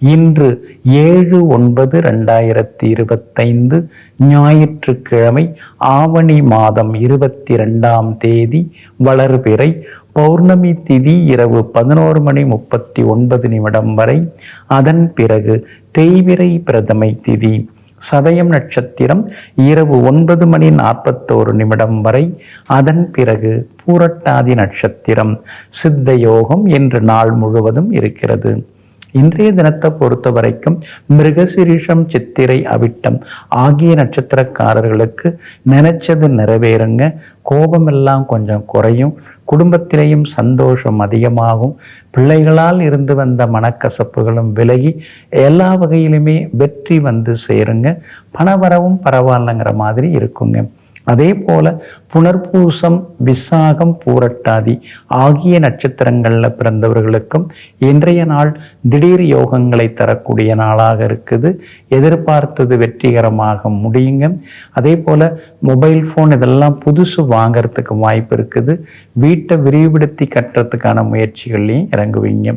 இன்று ஏழு ஒன்பது ரெண்டாயிரத்தி இருபத்தைந்து ஞாயிற்றுக்கிழமை ஆவணி மாதம் இருபத்தி ரெண்டாம் தேதி வளர்பிறை பௌர்ணமி திதி இரவு பதினோரு மணி முப்பத்தி ஒன்பது நிமிடம் வரை. அதன் பிறகு தேய்விரை பிரதமை திதி. சதயம் நட்சத்திரம் இரவு ஒன்பது மணி நாற்பத்தோரு நிமிடம் வரை. அதன் பிறகு பூரட்டாதி நட்சத்திரம். சித்த யோகம் என்று நாள் முழுவதும் இருக்கிறது. இன்றைய தினத்தை பொறுத்த வரைக்கும் மிருகசிரீஷம் சித்திரை அவிட்டம் ஆகிய நட்சத்திரக்காரர்களுக்கு நினைச்சது நிறைவேறுங்க. கோபமெல்லாம் கொஞ்சம் குறையும். குடும்பத்திலேயும் சந்தோஷம் அதிகமாகும். பிள்ளைகளால் இருந்து வந்த மனக்கசப்புகளும் விலகி எல்லா வகையிலுமே வெற்றி வந்து சேருங்க. பணவரவும் பரவாயில்லைங்கிற மாதிரி இருக்குங்க. அதே போல புனர்பூசம் விசாகம் பூரட்டாதி ஆகிய நட்சத்திரங்களில் பிறந்தவர்களுக்கும் இன்றைய நாள் திடீர் யோகங்களை தரக்கூடிய நாளாக இருக்குது. எதிர்பார்த்தது வெற்றிகரமாக முடியுங்க. அதே போல மொபைல் ஃபோன் இதெல்லாம் புதுசு வாங்கிறதுக்கு வாய்ப்பு இருக்குது. வீட்டை விரிவுபடுத்தி கட்டுறதுக்கான முயற்சிகள்லையும் இறங்குவீங்க.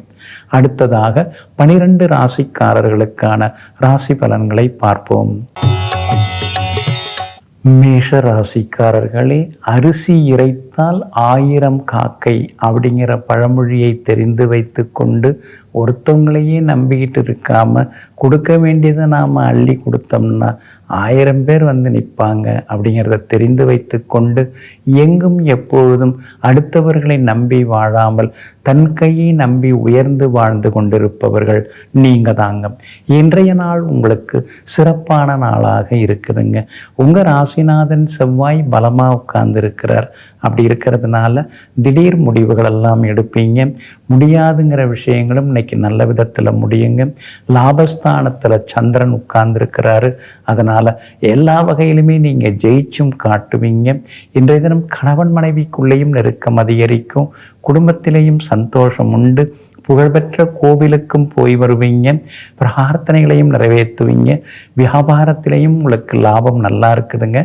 அடுத்ததாக பனிரெண்டு ராசிக்காரர்களுக்கான ராசி பலன்களை பார்ப்போம். மேஷ ராசிக்காரர்களே அரிசி இறைத்தால் ஆயிரம் காக்கை அப்படிங்கிற பழமொழியை தெரிந்து வைத்து கொண்டு ஒருத்தவங்களையே நம்பிக்கிட்டு இருக்காம கொடுக்க வேண்டியதை நாம் அள்ளி கொடுத்தோம்னா ஆயிரம் பேர் வந்து நிற்பாங்க அப்படிங்கிறத தெரிந்து வைத்து கொண்டு எங்கும் எப்பொழுதும் அடுத்தவர்களை நம்பி வாழாமல் தன் கையை நம்பி உயர்ந்து வாழ்ந்து கொண்டிருப்பவர்கள் நீங்கள் தாங்க இன்றைய நாள் உங்களுக்கு சிறப்பான நாளாக இருக்குதுங்க. உங்கள் ராசிநாதன் செவ்வாய் பலமாக உட்கார்ந்துருக்கிறார். அப்படி இருக்கிறதுனால திடீர் முடிவுகள் எல்லாம் எடுப்பீங்க. முடியாதுங்கிற விஷயங்களும் இன்னைக்கு நல்ல விதத்தில் முடியுங்க. லாபஸ்தானத்தில் சந்திரன் உட்கார்ந்துருக்கிறாரு. அதனால் எல்லா வகையிலுமே நீங்கள் ஜெயிச்சும் காட்டுவீங்க. இன்றைய தினம் கணவன் மனைவிக்குள்ளேயும் நெருக்கம் அதிகரிக்கும். குடும்பத்திலேயும் சந்தோஷம் உண்டு. புகழ்பெற்ற கோவிலுக்கும் போய் வருவீங்க. பிரார்த்தனைகளையும் நிறைவேற்றுவீங்க. வியாபாரத்திலையும் உங்களுக்கு லாபம் நல்லா இருக்குதுங்க.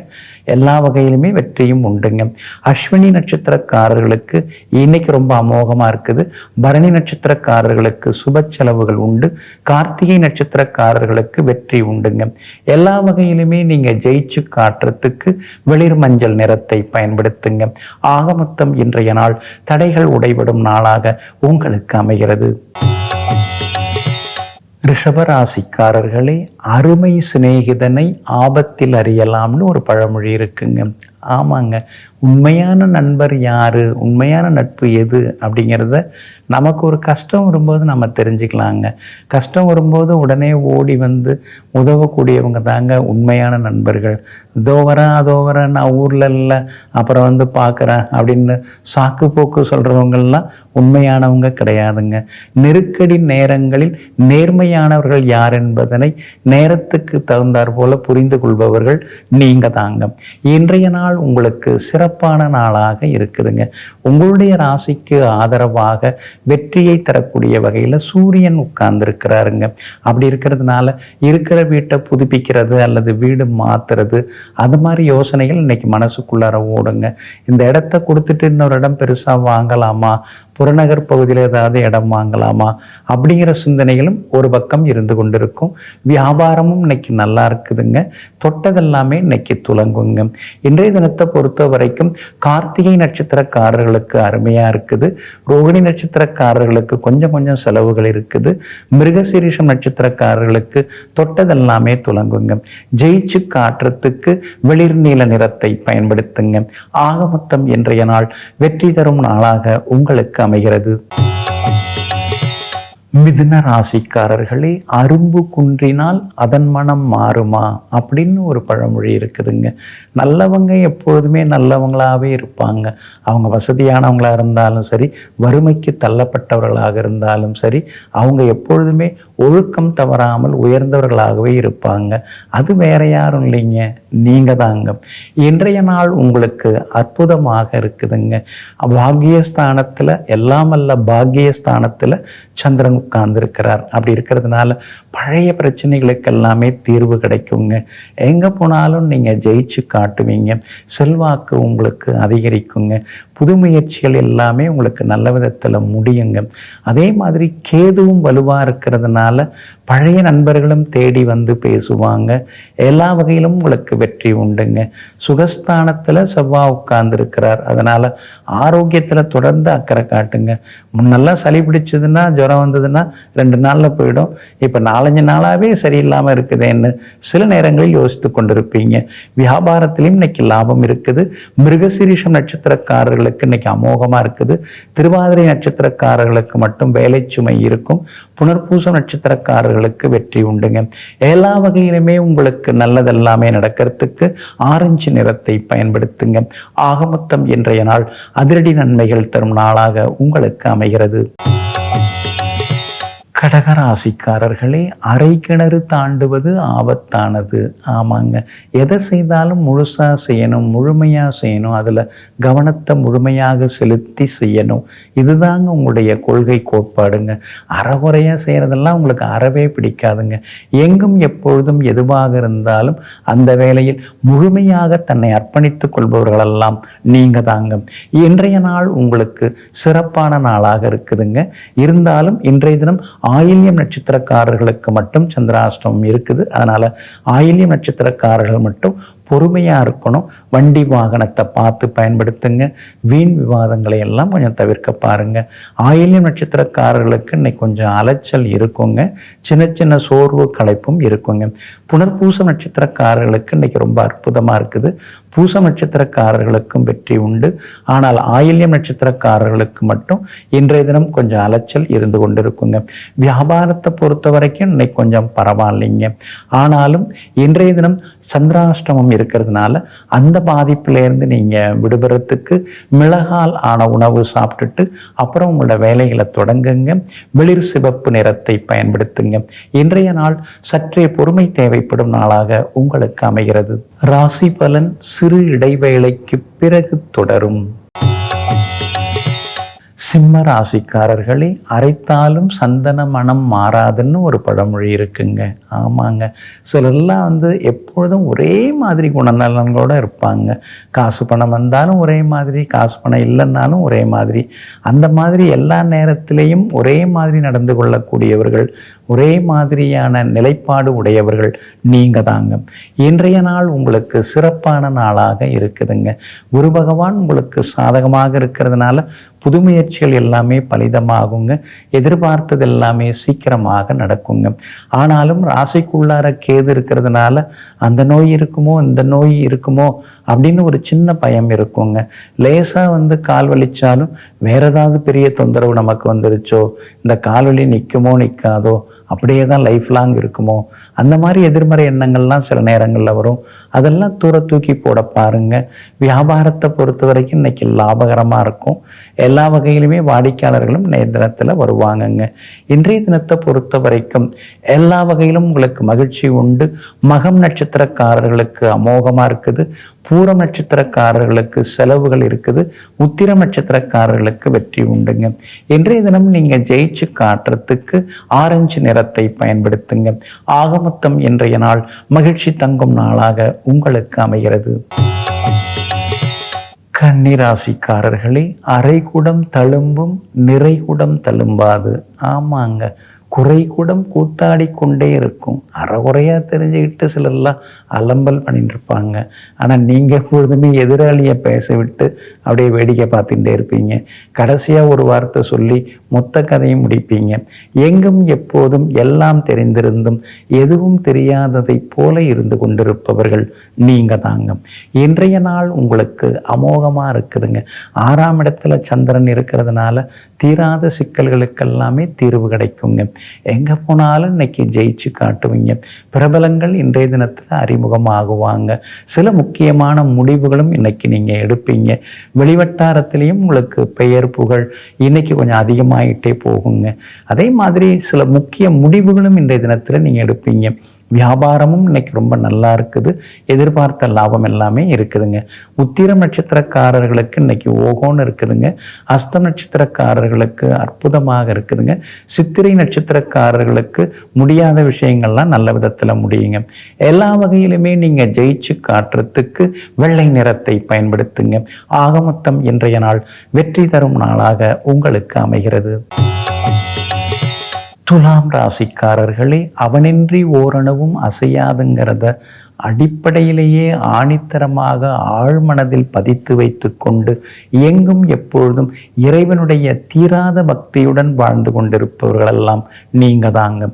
எல்லா வகையிலுமே வெற்றியும் உண்டுங்க. அஸ்வினி நட்சத்திரக்காரர்களுக்கு இன்னைக்கு ரொம்ப அமோகமாக இருக்குது. பரணி நட்சத்திரக்காரர்களுக்கு சுப செலவுகள் உண்டு. கார்த்திகை நட்சத்திரக்காரர்களுக்கு வெற்றி உண்டுங்க. எல்லா வகையிலுமே நீங்கள் ஜெயிச்சு காட்டுறதுக்கு வெளிர் மஞ்சள் நிறத்தை பயன்படுத்துங்க. ஆக மொத்தம் இன்றைய நாள் தடைகள் உடைபடும் நாளாக உங்களுக்கு அமைகிறது. ரிஷபராசிக்காரர்களே அருமை சிநேகிதனை ஆபத்தில் அறியலாம்னு ஒரு பழமொழி இருக்குங்க. ஆமாங்க. உண்மையான நண்பர் யார்? உண்மையான நட்பு எது? அப்படிங்கிறத நமக்கு ஒரு கஷ்டம் வரும்போது நம்ம தெரிஞ்சுக்கலாங்க. கஷ்டம் வரும்போது உடனே ஓடி வந்து உதவக்கூடியவங்க தாங்க உண்மையான நண்பர்கள். இதோ வரேன் அதோ வரேன் நான் ஊரில் இல்லை அப்புறம் வந்து பார்க்குறேன் அப்படின்னு சாக்கு போக்கு சொல்கிறவங்கள்லாம் உண்மையானவங்க கிடையாதுங்க. நெருக்கடி நேரங்களில் நேர்மையானவர்கள் யார் என்பதனை நேரத்துக்கு தகுந்தாற் போல புரிந்து கொள்பவர்கள் நீங்கள் தாங்க இன்றைய நாள் உங்களுக்கு சிறப்பான நாளாக இருக்குதுங்க. உங்களுடைய ராசிக்கு ஆதரவாக வெற்றியை தரக்கூடிய வகையில் சூரியன் உட்கார்ந்துருக்கிறாருங்க. அப்படி இருக்கிறதுனால இருக்கிற வீட்டை புதுப்பிக்கிறது அல்லது வீடு மாற்றுறது அது மாதிரி யோசனைகள் இன்னைக்கு மனசுக்குள்ளார ஓடுங்க. இந்த இடத்த கொடுத்துட்டு இன்னொரு இடம் பெருசாக வாங்கலாமா? புறநகர் பகுதியில் ஏதாவது இடம் வாங்கலாமா? அப்படிங்கிற சிந்தனைகளும் ஒரு பக்கம் இருந்து கொண்டிருக்கும். வியாபாரமும் இன்னைக்கு நல்லா இருக்குதுங்க. தொட்டதெல்லாமே இன்னைக்கு துலங்குங்க இன்றைய தினத்தை பொறுத்த வரைக்கும் கார்த்திகை நட்சத்திரக்காரர்களுக்கு அருமையாக இருக்குது. ரோகிணி நட்சத்திரக்காரர்களுக்கு கொஞ்சம் கொஞ்சம் செலவுகள் இருக்குது. மிருகசீரிஷம் நட்சத்திரக்காரர்களுக்கு தொட்டதெல்லாமே துலங்குங்க. ஜெயிச்சு காட்டுறதுக்கு வெளிர் நீல நிறத்தை பயன்படுத்துங்க. ஆக மொத்தம் இன்றைய நாள் வெற்றி தரும் நாளாக உங்களுக்கு அமைகிறது. மிதுன ராசிக்காரர்களே அரும்பு குன்றினால் அதன் மனம் மாறுமா? அப்படின்னு ஒரு பழமொழி இருக்குதுங்க. நல்லவங்க எப்பொழுதுமே நல்லவங்களாகவே இருப்பாங்க. அவங்க வசதியானவங்களாக இருந்தாலும் சரி வறுமைக்கு தள்ளப்பட்டவர்களாக இருந்தாலும் சரி அவங்க எப்பொழுதுமே ஒழுக்கம் தவறாமல் உயர்ந்தவர்களாகவே இருப்பாங்க. அது வேற யாரும் இல்லைங்க. நீங்கள் தாங்க. இன்றைய நாள் உங்களுக்கு அற்புதமாக இருக்குதுங்க. பாக்கியஸ்தானத்தில் எல்லாம் அல்ல சந்திரன் உட்கார்ந்துருக்கிறார். அப்படி இருக்கிறதுனால பழைய பிரச்சனைகளுக்கு எல்லாமே தீர்வு கிடைக்குங்க. எங்கே போனாலும் நீங்கள் ஜெயிச்சு காட்டுவீங்க. செல்வாக்கு உங்களுக்கு அதிகரிக்குங்க. புது முயற்சிகள் எல்லாமே உங்களுக்கு நல்ல விதத்தில் முடியுங்க. அதே மாதிரி கேதுவும் வலுவாக இருக்கிறதுனால பழைய நண்பர்களும் தேடி வந்து பேசுவாங்க. எல்லா வகையிலும் உங்களுக்கு வெற்றி உண்டுங்க. சுகஸ்தானத்தில் செவ்வாய் உட்கார்ந்துருக்கிறார். அதனால் ஆரோக்கியத்தில் தொடர்ந்து அக்கறை காட்டுங்க. முன்னெல்லாம் சளி பிடிச்சதுன்னா ஜுரம் வந்தது வந்ததுன்னா ரெண்டு நாளில் போயிடும். இப்போ நாலஞ்சு நாளாகவே சரியில்லாமல் இருக்குதுன்னு சில நேரங்களில் யோசித்து கொண்டிருப்பீங்க. வியாபாரத்திலையும் இன்னைக்கு லாபம் இருக்குது. மிருகசிரீஷம் நட்சத்திரக்காரர்களுக்கு இன்னைக்கு அமோகமாக இருக்குது. திருவாதிரை நட்சத்திரக்காரர்களுக்கு மட்டும் வேலை சுமை இருக்கும். புனர்பூசம் நட்சத்திரக்காரர்களுக்கு வெற்றி உண்டுங்க. எல்லா வகையிலுமே உங்களுக்கு நல்லதெல்லாமே நடக்கிறதுக்கு ஆரஞ்சு நிறத்தை பயன்படுத்துங்க. ஆகமொத்தம் இன்றைய நாள் அதிரடி நன்மைகள் தரும் நாளாக உங்களுக்கு அமைகிறது. கடகராசிக்காரர்களே அரை கிணறு தாண்டுவது ஆபத்தானது. ஆமாங்க. எதை செய்தாலும் முழுசாக செய்யணும் முழுமையாக செய்யணும் அதில் கவனத்தை முழுமையாக செலுத்தி செய்யணும். இதுதாங்க உங்களுடைய கொள்கை கோட்பாடுங்க. அறகுறையாக செய்கிறதெல்லாம் உங்களுக்கு அறவே பிடிக்காதுங்க. எங்கும் எப்பொழுதும் எதுவாக இருந்தாலும் அந்த வேளையில் முழுமையாக தன்னை அர்ப்பணித்துக் கொள்பவர்களெல்லாம் நீங்கள் தாங்க இன்றைய நாள் உங்களுக்கு சிறப்பான நாளாக இருக்குதுங்க. இருந்தாலும் இன்றைய தினம் ஆயில்யம் நட்சத்திரக்காரர்களுக்கு மட்டும் சந்திராஷ்டமம் இருக்குது. அதனால் ஆயில்யம் நட்சத்திரக்காரர்கள் மட்டும் பொறுமையாக இருக்கணும். வண்டி வாகனத்தை பார்த்து பயன்படுத்துங்க. வீண் விவாதங்களை எல்லாம் கொஞ்சம் தவிர்க்க பாருங்க. ஆயில்யம் நட்சத்திரக்காரர்களுக்கு இன்னைக்கு கொஞ்சம் அலைச்சல் இருக்குங்க. சின்ன சின்ன சோர்வு களைப்பும் இருக்குங்க. புனர்பூசம் நட்சத்திரக்காரர்களுக்கு இன்னைக்கு ரொம்ப அற்புதமாக இருக்குது. பூசம் நட்சத்திரக்காரர்களுக்கும் வெற்றி உண்டு. ஆனால் ஆயில்யம் நட்சத்திரக்காரர்களுக்கு மட்டும் இன்றைய தினம் கொஞ்சம் அலைச்சல் இருந்து கொண்டிருக்குங்க. வியாபாரத்தை பொறுத்த வரைக்கும் இன்னைக்கு கொஞ்சம் பரவாயில்லைங்க. ஆனாலும் இன்றைய தினம் சந்திராஷ்டமம் இருக்கிறதுனால அந்த பாதிப்பிலேருந்து நீங்கள் விடுபடுறதுக்கு மிளகால் ஆன உணவு சாப்பிட்டுட்டு அப்புறம் உங்களோட வேலைகளை தொடங்குங்க. வெளிர் சிவப்பு நிறத்தை பயன்படுத்துங்க. இன்றைய நாள் சற்றே பொறுமை தேவைப்படும் நாளாக உங்களுக்கு அமைகிறது. ராசி பலன் சிறு இடைவேளைக்கு பிறகு தொடரும். சிம்ம ராசிக்காரர்களே அரைத்தாலும் சந்தன மனம் மாறாதுன்னு ஒரு பழமொழி இருக்குங்க. ஆமாங்க. சிலர்லாம் வந்து எப்பொழுதும் ஒரே மாதிரி குணநலன்களோடு இருப்பாங்க. காசு பணம் வந்தாலும் ஒரே மாதிரி காசு பணம் இல்லைன்னாலும் ஒரே மாதிரி. அந்த மாதிரி எல்லா நேரத்திலையும் ஒரே மாதிரி நடந்து கொள்ளக்கூடியவர்கள் ஒரே மாதிரியான நிலைப்பாடு உடையவர்கள் நீங்கள் தாங்க. இன்றைய நாள் உங்களுக்கு சிறப்பான நாளாக இருக்குதுங்க. குரு பகவான் உங்களுக்கு சாதகமாக இருக்கிறதுனால புதுமையை முயற்சிகள் எல்லாமே பலிதமாகுங்க. எதிர்பார்த்தது எல்லாமே சீக்கிரமாக நடக்குங்க. ஆனாலும் ராசிக்குள்ளார கேது இருக்கிறதுனால அந்த நோய் இருக்குமோ இந்த நோய் இருக்குமோ அப்படின்னு ஒரு சின்ன பயம் இருக்குங்க. லேசாக வந்து கால் வலிச்சாலும் வேற ஏதாவது பெரிய தொந்தரவு நமக்கு வந்துருச்சோ இந்த கால் வலி நிற்குமோ நிற்காதோ அப்படியே தான் லைஃப் லாங் இருக்குமோ அந்த மாதிரி எதிர்மறை எண்ணங்கள்லாம் சில நேரங்களில் வரும். அதெல்லாம் தூர தூக்கி போட பாருங்க. வியாபாரத்தை பொறுத்த வரைக்கும் இன்னைக்கு லாபகரமாக இருக்கும். எல்லா வகையிலுமே வாடிக்கையாளர்களும் இன்றைய தினத்தில் வருவாங்கங்க. இன்றைய தினத்தை பொறுத்த வரைக்கும் எல்லா வகையிலும் உங்களுக்கு மகிழ்ச்சி உண்டு. மகம் நட்சத்திரக்காரர்களுக்கு அமோகமாக இருக்குது. பூரம் நட்சத்திரக்காரர்களுக்கு செலவுகள் இருக்குது. உத்திரம் நட்சத்திரக்காரர்களுக்கு வெற்றி உண்டுங்க. இன்றைய தினம் நீங்கள் ஜெயிச்சு காட்டுறதுக்கு ஆரஞ்சு நிறத்தை பயன்படுத்துங்க. ஆகமொத்தம் இன்றைய நாள் மகிழ்ச்சி தங்கும் நாளாக உங்களுக்கு அமைகிறது. கன்னிராசிக்காரர்களே அரைகுடம் தழும்பும் நிறைகுடம் தழும்பாது. ஆமாங்க குறைகுடம் கூத்தாடி கொண்டே இருக்கும். அறகுறையாக தெரிஞ்சுக்கிட்டு சிலர்லாம் அலம்பல் பண்ணிட்டு இருப்பாங்க ஆனால் நீங்கள் எப்பொழுதுமே எதிராளியை பேச விட்டு அப்படியே வேடிக்கை பார்த்துட்டே இருப்பீங்க. கடைசியாக ஒரு வார்த்தை சொல்லி மொத்த கதையும் முடிப்பீங்க. எங்கும் எப்போதும் எல்லாம் தெரிந்திருந்தும் எதுவும் தெரியாததைப் போல இருந்து கொண்டிருப்பவர்கள் நீங்கள் தாங்க. இன்றைய நாள் உங்களுக்கு அமோகமாக இருக்குதுங்க. ஆறாம் இடத்துல சந்திரன் இருக்கிறதுனால தீராத சிக்கல்களுக்கெல்லாமே தீர்வு கிடைக்குங்க. எங்கே போனாலும் இன்னைக்கு ஜெயிச்சு காட்டுவீங்க. பிரபலங்கள் இன்றைய தினத்தில் அறிமுகமாகுவாங்க. சில முக்கியமான முடிவுகளும் இன்னைக்கு நீங்கள் எடுப்பீங்க. வெளிவட்டாரத்திலையும் உங்களுக்கு பெயர் புகழ் இன்னைக்கு கொஞ்சம் அதிகமாகிட்டே போகுங்க. அதே மாதிரி சில முக்கிய முடிவுகளும் இன்றைய தினத்தில் நீங்கள் எடுப்பீங்க. வியாபாரமும் இன்னைக்கு ரொம்ப நல்லா இருக்குது. எதிர்பார்த்த லாபம் எல்லாமே இருக்குதுங்க. உத்திரம் நட்சத்திரக்காரர்களுக்கு இன்னைக்கு ஓகோன்னு இருக்குதுங்க. அஸ்தம் நட்சத்திரக்காரர்களுக்கு அற்புதமாக இருக்குதுங்க. சித்திரை நட்சத்திரக்காரர்களுக்கு முடியாத விஷயங்கள்லாம் நல்ல விதத்தில் முடியுங்க. எல்லா வகையிலுமே நீங்கள் ஜெயிச்சு காட்டுறதுக்கு வெள்ளை நிறத்தை பயன்படுத்துங்க. ஆகமொத்தம் இன்றைய நாள் வெற்றி தரும் நாளாக உங்களுக்கு அமைகிறது. துலாம் ராசிக்காரர்களே அவனின்றி ஓரணவும் அசையாதுங்கிறத அடிப்படையிலேயே ஆணித்தரமாக ஆழ்மனதில் பதித்து வைத்து கொண்டு எங்கும் எப்பொழுதும் இறைவனுடைய தீராத பக்தியுடன் வாழ்ந்து கொண்டிருப்பவர்களெல்லாம் நீங்கள் தாங்க.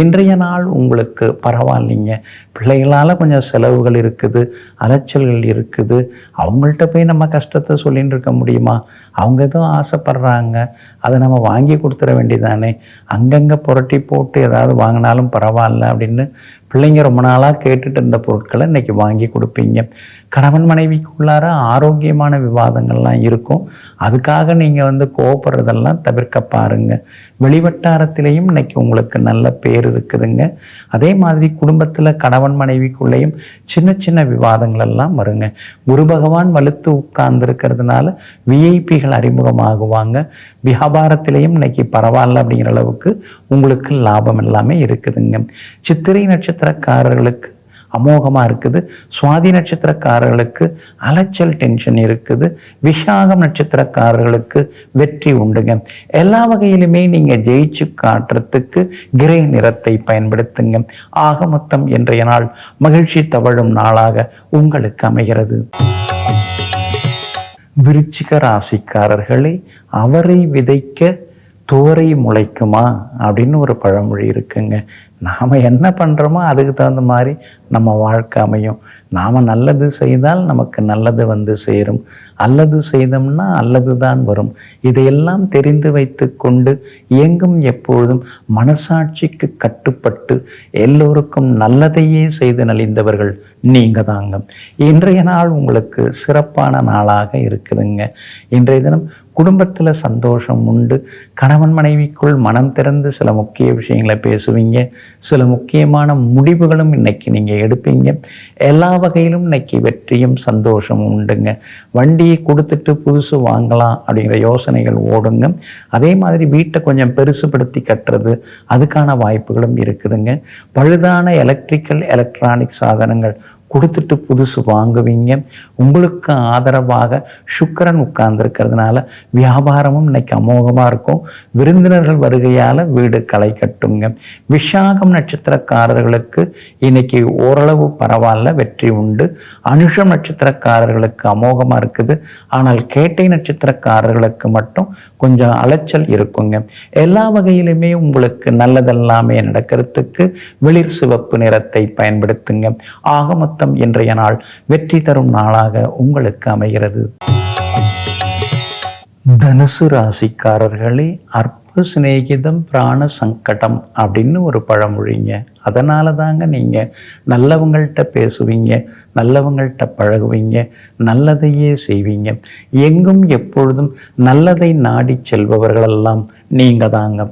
இன்றைய நாள் உங்களுக்கு பரவாயில்லைங்க. பிள்ளைகளால் கொஞ்சம் செலவுகள் இருக்குது அலைச்சல்கள் இருக்குது. அவங்கள்ட்ட போய் நம்ம கஷ்டத்தை சொல்லின்னு இருக்க முடியுமா? அவங்க எதுவும் ஆசைப்படுறாங்க. அதை நம்ம வாங்கி கொடுத்துட வேண்டியதானே. அங்கங்கே புரட்டி போட்டு ஏதாவது வாங்கினாலும் பரவாயில்ல அப்படின்னு பிள்ளைங்க ரொம்ப நாளாக கேட்டுட்டு இருந்த பொருட்களை இன்றைக்கி வாங்கி கொடுப்பீங்க. கணவன் மனைவிக்குள்ளார ஆரோக்கியமான விவாதங்கள்லாம் இருக்கும். அதுக்காக நீங்கள் வந்து கோவப்படுறதெல்லாம் தவிர்க்க பாருங்கள் வெளிவட்டாரத்திலையும் இன்னைக்கு உங்களுக்கு நல்ல பேர் இருக்குதுங்க. அதே மாதிரி குடும்பத்தில் கணவன் மனைவிக்குள்ளேயும் சின்ன சின்ன விவாதங்கள் எல்லாம் வருங்க. குரு பகவான் வலுத்து உட்கார்ந்துருக்கிறதுனால விஐபிகள் அறிமுகமாகுவாங்க. வியாபாரத்திலையும் இன்னைக்கு பரவாயில்ல அப்படிங்கிற அளவுக்கு உங்களுக்கு லாபம் எல்லாமே இருக்குதுங்க. சித்திரை நட்சத்திரம் நட்சத்திரக்காரர்களுக்கு அமோகமாக இருக்குது. சுவாதி நட்சத்திரக்காரர்களுக்கு அலைச்சல் டென்ஷன் இருக்குது. விஷாகம் நட்சத்திரக்காரர்களுக்கு வெற்றி உண்டுங்க எல்லா வகையிலுமே நீங்கள் ஜெயிச்சு காட்டுறதுக்கு கிரே நிறத்தை பயன்படுத்துங்க. ஆகமொத்தம் இன்றைய நாள் மகிழ்ச்சி தவழும் நாளாக உங்களுக்கு அமைகிறது. விருச்சிக ராசிக்காரர்களே அவரை விதைக்க துவரை முளைக்குமா? அப்படின்னு ஒரு பழமொழி இருக்குங்க. நாம் என்ன பண்ணுறோமோ அதுக்கு தகுந்த மாதிரி நம்ம வாழ்க்கை அமையும். நாம் நல்லது செய்தால் நமக்கு நல்லது வந்து சேரும். அல்லது செய்தோம்னா அல்லது தான் வரும். இதையெல்லாம் தெரிந்து வைத்து கொண்டு இயங்கும் எப்பொழுதும் மனசாட்சிக்கு கட்டுப்பட்டு எல்லோருக்கும் நல்லதையே செய்து நலிந்தவர்கள் நீங்கள் தாங்க. இன்றைய நாள் உங்களுக்கு சிறப்பான நாளாக இருக்குதுங்க. இன்றைய தினம் குடும்பத்தில் சந்தோஷம் உண்டு. கணவன் மனைவிக்குள் மனம் திறந்து சில முக்கிய விஷயங்களை பேசுவீங்க. சில முக்கியமான முடிவுகளும் இன்னைக்கு நீங்கள் எடுப்பீங்க. எல்லா வகையிலும் இன்னைக்கு வெற்றியும் சந்தோஷமும் உண்டுங்க. வண்டியை கொடுத்துட்டு புதுசு வாங்கலாம் அப்படிங்கிற யோசனைகள் ஓடுங்க. அதே மாதிரி வீட்டை கொஞ்சம் பெருசுபடுத்தி கட்டுறது அதுக்கான வாய்ப்புகளும் இருக்குதுங்க. பழுதான எலக்ட்ரிக்கல் எலக்ட்ரானிக் சாதனங்கள் கொடுத்துட்டு புதுசு வாங்குவீங்க. உங்களுக்கு ஆதரவாக சுக்கரன் உட்கார்ந்துருக்கிறதுனால வியாபாரமும் இன்னைக்கு அமோகமாக இருக்கும். விருந்தினர்கள் வருகையால் வீடு களை கட்டுங்க. விஷாகம் நட்சத்திரக்காரர்களுக்கு இன்னைக்கு ஓரளவு பரவாயில்ல வெற்றி உண்டு. அனுஷம் நட்சத்திரக்காரர்களுக்கு அமோகமாக இருக்குது. ஆனால் கேட்டை நட்சத்திரக்காரர்களுக்கு மட்டும் கொஞ்சம் அலைச்சல் இருக்குங்க. எல்லா வகையிலுமே உங்களுக்கு நல்லதெல்லாமே நடக்கிறதுக்கு வெளிர் சிவப்பு நிறத்தை பயன்படுத்துங்க. ஆக மொத்தம் இன்றைய நாள் வெற்றி தரும் நாளாக உங்களுக்கு அமைகிறது. தனுசு ராசிக்காரர்களே அற்ப சிநேகிதம் பிராண சங்கடம் அப்படின்னு ஒரு பழமொழிங்க. அதனால தாங்க நீங்கள் நல்லவங்கள்ட்ட பேசுவீங்க நல்லவங்கள்ட்ட பழகுவீங்க நல்லதையே செய்வீங்க. எங்கும் எப்பொழுதும் நல்லதை நாடி செல்பவர்களெல்லாம் நீங்கள் தாங்க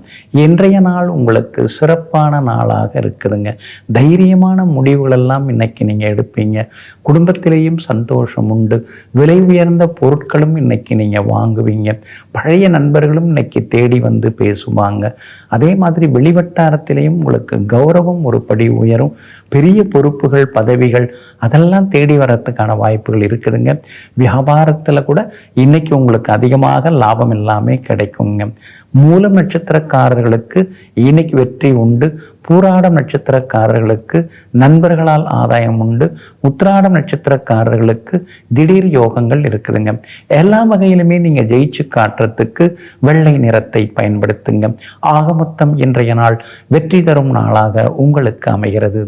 இன்றைய நாள் உங்களுக்கு சிறப்பான நாளாக இருக்குதுங்க. தைரியமான முடிவுகளெல்லாம் இன்னைக்கு நீங்கள் எடுப்பீங்க. குடும்பத்திலேயும் சந்தோஷம் உண்டு. விலை உயர்ந்த பொருட்களும் இன்னைக்கு நீங்கள் வாங்குவீங்க. பழைய நண்பர்களும் இன்னைக்கு தேடி வந்து பேசுவாங்க. அதே மாதிரி வெளிவட்டாரத்திலேயும் உங்களுக்கு கௌரவம் ஒரு படி உயரும். பெரிய பொறுப்புகள் பதவிகள் அதெல்லாம் தேடி வரத்துக்கான வாய்ப்புகள் இருக்குதுங்க. வியாபாரத்தில் கூட இன்னைக்கு உங்களுக்கு அதிகமாக லாபம் எல்லாமே கிடைக்குங்க. மூல நட்சத்திரக்காரர்களுக்கு இன்னைக்கு வெற்றி உண்டு. பூராடம் நட்சத்திரக்காரர்களுக்கு நண்பர்களால் ஆதாயம் உண்டு. உத்திராடம் நட்சத்திரக்காரர்களுக்கு திடீர் யோகங்கள் இருக்குதுங்க. எல்லா வகையிலுமே நீங்கள் ஜெயிச்சு காட்டுறதுக்கு வெள்ளை நிறத்தை பயன்படுத்துங்க. ஆக மொத்தம் இன்றைய நாள் வெற்றி தரும் நாளாக உங்களுக்கு அமைகிறது.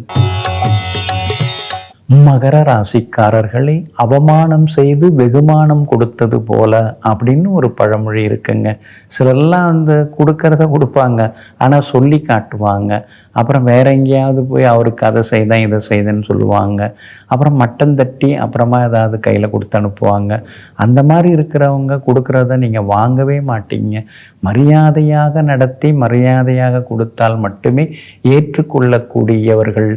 மகர ராசிக்காரர்களை அவமானம் செய்து வெகுமானம் கொடுத்தது போல அப்படின்னு ஒரு பழமொழி இருக்குங்க. சிலர்லாம் அந்த கொடுக்கறத கொடுப்பாங்க. ஆனால் சொல்லி காட்டுவாங்க. அப்புறம் வேற எங்கேயாவது போய் அவருக்கு அதை செய்தேன் இதை செய்தேன்னு சொல்லுவாங்க. அப்புறம் மட்டம் தட்டி அப்புறமா ஏதாவது கையில் கொடுத்து அனுப்புவாங்க. அந்த மாதிரி இருக்கிறவங்க கொடுக்குறத நீங்கள் வாங்கவே மாட்டீங்க. மரியாதையாக நடத்தி மரியாதையாக கொடுத்தால் மட்டுமே ஏற்றுக்கொள்ளக்கூடியவர்கள்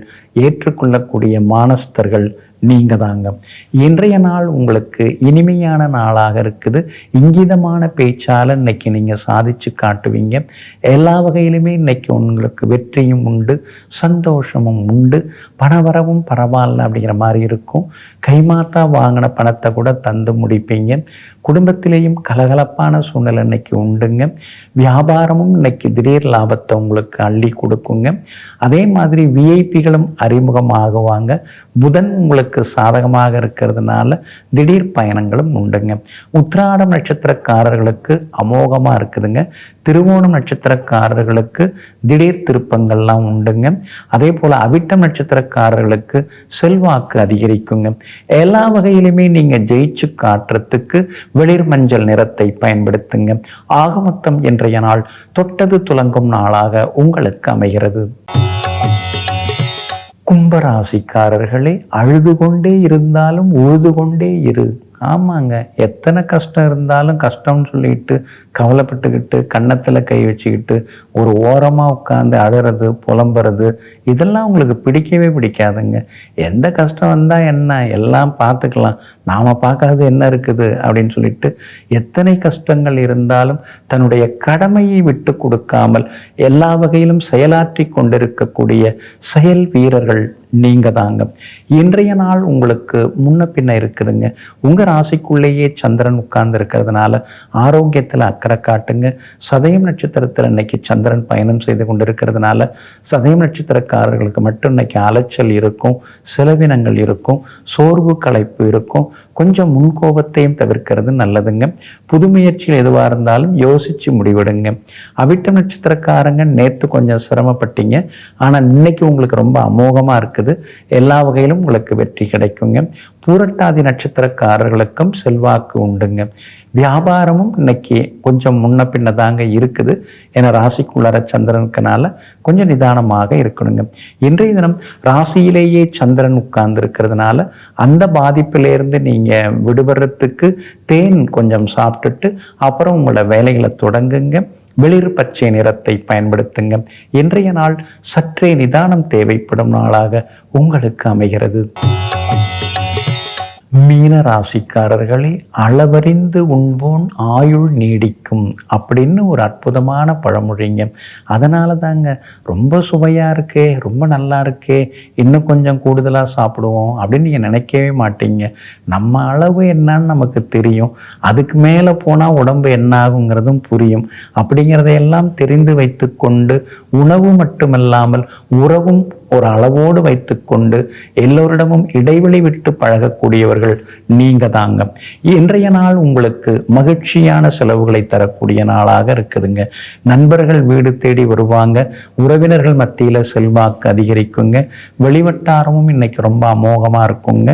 ஏற்றுக்கொள்ளக்கூடிய பக்தர்கள் நீங்க தாங்க இன்றைய நாள் உங்களுக்கு இனிமையான நாளாக இருக்குது. இங்கிதமான பேச்சால் இன்னைக்கு நீங்க சாதிச்சு காட்டுவீங்க. எல்லா வகையிலுமே இன்னைக்கு உங்களுக்கு வெற்றியும் உண்டு சந்தோஷமும் உண்டு. பணவரவும் பரவாயில்ல அப்படிங்கிற மாதிரி இருக்கும். கைமாத்தா வாங்கின பணத்தை கூட தந்து முடிப்பீங்க. குடும்பத்திலேயும் கலகலப்பான சூழ்நிலை இன்னைக்கு உண்டுங்க. வியாபாரமும் இன்னைக்கு திடீர் லாபத்தை உங்களுக்கு அள்ளி கொடுக்குங்க. அதே மாதிரி விஐபிகளும் அறிமுகமாகுவாங்க. புதன் உங்களுக்கு சாதகமாக இருக்கிறதுனால திடீர் பயணங்களும் உண்டுங்க. உத்திராடம் நட்சத்திரக்காரர்களுக்கு அமோகமாக இருக்குதுங்க. திருவோணம் நட்சத்திரக்காரர்களுக்கு திடீர் திருப்பங்கள்லாம் உண்டுங்க. அதே போல் அவிட்டம் நட்சத்திரக்காரர்களுக்கு செல்வாக்கு அதிகரிக்குங்க. எல்லா வகையிலுமே நீங்கள் ஜெயிச்சு காட்டுறதுக்கு வெளிர் மஞ்சள் நிறத்தை பயன்படுத்துங்க. ஆகமத்தம் இன்றைய நாள் தொட்டது துலங்கும் நாளாக உங்களுக்கு அமைகிறது. கும்பராசிக்காரர்களே அழுது கொண்டே இருந்தாலும் உழுது கொண்டே இரு. ஆமாங்க. எத்தனை கஷ்டம் இருந்தாலும் கஷ்டம்னு சொல்லிட்டு கவலைப்பட்டுக்கிட்டு கன்னத்தில் கை வச்சுக்கிட்டு ஒரு ஓரமாக உட்காந்து அழறது புலம்புறது இதெல்லாம் உங்களுக்கு பிடிக்கவே பிடிக்காதுங்க. எந்த கஷ்டம் வந்தால் என்ன? எல்லாம் பார்த்துக்கலாம். நாம் பார்க்காது என்ன இருக்குது? அப்படின்னு சொல்லிட்டு எத்தனை கஷ்டங்கள் இருந்தாலும் தன்னுடைய கடமையை விட்டு கொடுக்காமல் எல்லா வகையிலும் செயலாற்றி கொண்டிருக்கக்கூடிய செயல் வீரர்கள் நீங்கள் தாங்க இன்றைய நாள் உங்களுக்கு முன்ன பின்ன இருக்குதுங்க. உங்கள் ராசிக்குள்ளேயே சந்திரன் உட்கார்ந்து இருக்கிறதுனால ஆரோக்கியத்தில் அக்கறை காட்டுங்க. சதயம் நட்சத்திரத்தில் இன்னைக்கு சந்திரன் பயணம் செய்து கொண்டிருக்கிறதுனால சதயம் நட்சத்திரக்காரர்களுக்கு மட்டும் இன்னைக்கு அலைச்சல் இருக்கும் செலவினங்கள் இருக்கும் சோர்வு களைப்பு இருக்கும். கொஞ்சம் முன்கோபத்தையும் தவிர்க்கிறது நல்லதுங்க. புது முயற்சியில் எதுவாக இருந்தாலும் யோசித்து முடிவெடுங்க. அவிட்ட நட்சத்திரக்காரங்க நேற்று கொஞ்சம் சிரமப்பட்டீங்க. ஆனால் இன்னைக்கு உங்களுக்கு ரொம்ப அமோகமாக இருக்குது. எல்லா வகையிலும் உங்களுக்கு வெற்றி கிடைக்குங்க. பூரட்டாதி நட்சத்திரக்காரர்களுக்கும் செல்வாக்கு உண்டுங்க. வியாபாரமும் இன்னைக்கு கொஞ்சம் முன்ன பின்ன தாங்க இருக்குது. ஏன்னா ராசிக்குள்ளார சந்திரனுக்குனால கொஞ்சம் நிதானமாக இருக்கணுங்க. இன்றைய தினம் ராசியிலேயே சந்திரன் உட்கார்ந்து இருக்கிறதுனால அந்த பாதிப்பிலேருந்து நீங்கள் விடுபடுறதுக்கு தேன் கொஞ்சம் சாப்பிட்டுட்டு அப்புறம் உங்களோட வேலைகளை தொடங்குங்க. வெளிர் பச்சை நிறத்தை பயன்படுத்துங்க. இன்றைய நாள் சற்றே நிதானம் தேவைப்படும் நாளாக உங்களுக்கு அமைகிறது. மீன ராசிக்காரர்களே அளவறிந்து உண்போன் ஆயுள் நீடிக்கும் அப்படின்னு ஒரு அற்புதமான பழமொழிங்க. அதனால தாங்க ரொம்ப சுவையாக இருக்கே ரொம்ப நல்லா இருக்கே இன்னும் கொஞ்சம் கூடுதலாக சாப்பிடுவோம் அப்படின்னு நீங்கள் நினைக்கவே மாட்டீங்க. நம்ம அளவு என்னன்னு நமக்கு தெரியும். அதுக்கு மேலே போனால் உடம்பு என்ன ஆகுங்கிறதும் புரியும். அப்படிங்கிறதையெல்லாம் தெரிந்து வைத்துக்கொண்டு உணவு மட்டுமல்லாமல் உறவும் ஒரு அளவோடு வைத்துக்கொண்டு எல்லோரிடமும் இடைவெளி விட்டு பழகக்கூடியவர்கள் நீங்க தாங்க. இன்றைய நாள் உங்களுக்கு மகிழ்ச்சியான செலவுகளை தரக்கூடிய நாளாக இருக்குதுங்க. நண்பர்கள் வீடு தேடி வருவாங்க. உறவினர்கள் மத்தியில் செல்வாக்கு அதிகரிக்குங்க. வெளிவட்டாரமும் இன்னைக்கு ரொம்ப அமோகமாக இருக்குங்க.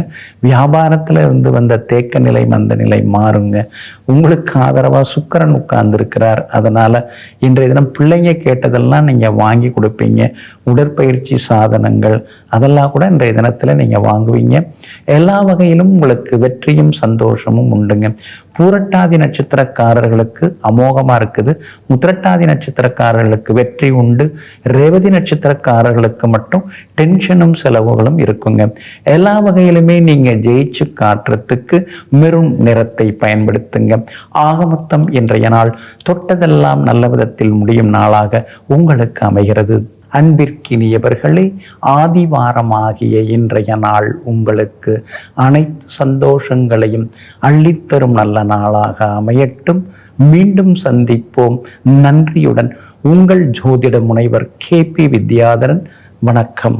வியாபாரத்தில் இருந்து வந்த தேக்க நிலை மந்த நிலை மாறுங்க. உங்களுக்கு ஆதரவாக சுக்கரன் உட்கார்ந்துருக்கிறார். அதனால் இன்றைய தினம் பிள்ளைங்க கேட்டதெல்லாம் நீங்கள் வாங்கி கொடுப்பீங்க. உடற்பயிற்சி சாதனங்கள் அதெல்லாம் கூட இன்றைய தினத்தில் நீங்கள் வாங்குவீங்க. எல்லா வகையிலும் உங்களுக்கு வெற்றியும் சந்தோஷமும் உண்டுங்க. பூரட்டாதி நட்சத்திரக்காரர்களுக்கு அமோகமாக இருக்குது. முத்திரட்டாதி நட்சத்திரக்காரர்களுக்கு வெற்றி உண்டு. ரேவதி நட்சத்திரக்காரர்களுக்கு மட்டும் டென்ஷனும் செலவுகளும் இருக்குங்க. எல்லா வகையிலுமே நீங்கள் ஜெயிச்சு காட்டுறதுக்கு மெரும் நிறத்தை பயன்படுத்துங்க. ஆகமொத்தம் இன்றைய நாள் தொட்டதெல்லாம் நல்ல விதத்தில் முடியும் நாளாக உங்களுக்கு அமைகிறது. அன்பிற்கினியவர்களே ஆதிவாரமாகிய இன்றைய நாள் உங்களுக்கு அனைத்து சந்தோஷங்களையும் அள்ளித்தரும் நல்ல நாளாக அமையட்டும். மீண்டும் சந்திப்போம். நன்றியுடன் உங்கள் ஜோதிட முனைவர் கே பி வித்யாதரன். வணக்கம்.